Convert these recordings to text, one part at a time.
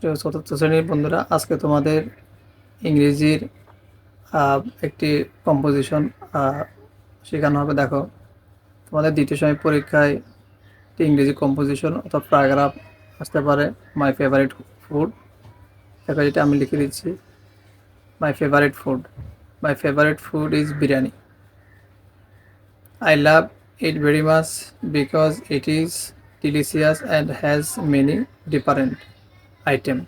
প্রিয় চতুর্থ শ্রেণির বন্ধুরা, আজকে তোমাদের ইংরেজির একটি কম্পোজিশন শেখানো হবে। দেখো, তোমাদের দ্বিতীয় সময় পরীক্ষায় ইংরেজি কম্পোজিশন অথবা প্যারাগ্রাফ আসতে পারে মাই ফেভারিট ফুড দেখো যেটা আমি লিখে দিচ্ছি my favourite food my favourite food is biryani I love it very much because it is delicious and has many different item.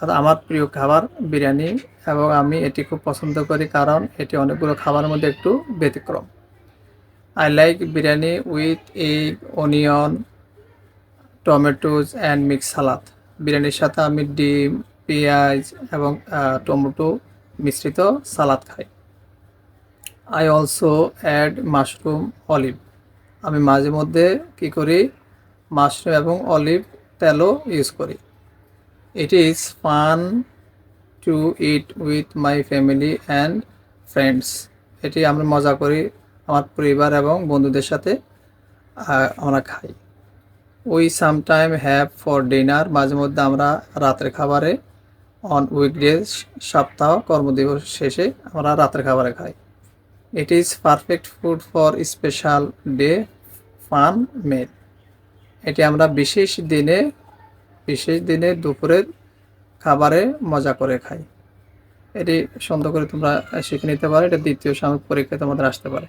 আর আমার প্রিয় খাবার বিরিয়ানি এবং আমি এটি খুব পছন্দ করি কারণ এটি অনেকগুলো খাবারের মধ্যে একটু ব্যতিক্রম। I like biryani with egg onion tomatoes and mix salad বিরিয়ানির সাথে আমি ডিম, পেঁয়াজ এবং টমেটো মিশ্রিত সালাদ খাই। I also add mushroom olive আমি মাঝে মধ্যে কী করি? মাশরুম এবং অলিভ তেলও ইউজ করি। It is fun to eat with my family and friends এটি আমরা মজা করি আমার পরিবার এবং বন্ধুদের সাথে আমরা খাই। We sometime have for dinner মাঝে মধ্যে আমরা রাতের খাবারে অন উইকডেজ সপ্তাহ কর্মদিবস শেষে আমরা রাতের খাবারে খাই। It is perfect food for special day fun meal এটি আমরা বিশেষ দিনে বিশেষ দিনে দুপুরের খাবারে মজা করে খায় এটি সুন্দর করে তোমরা শিখে নিতে পারো। এটা দ্বিতীয় সাময়িক পরীক্ষায় তোমাদের আসতে পারে।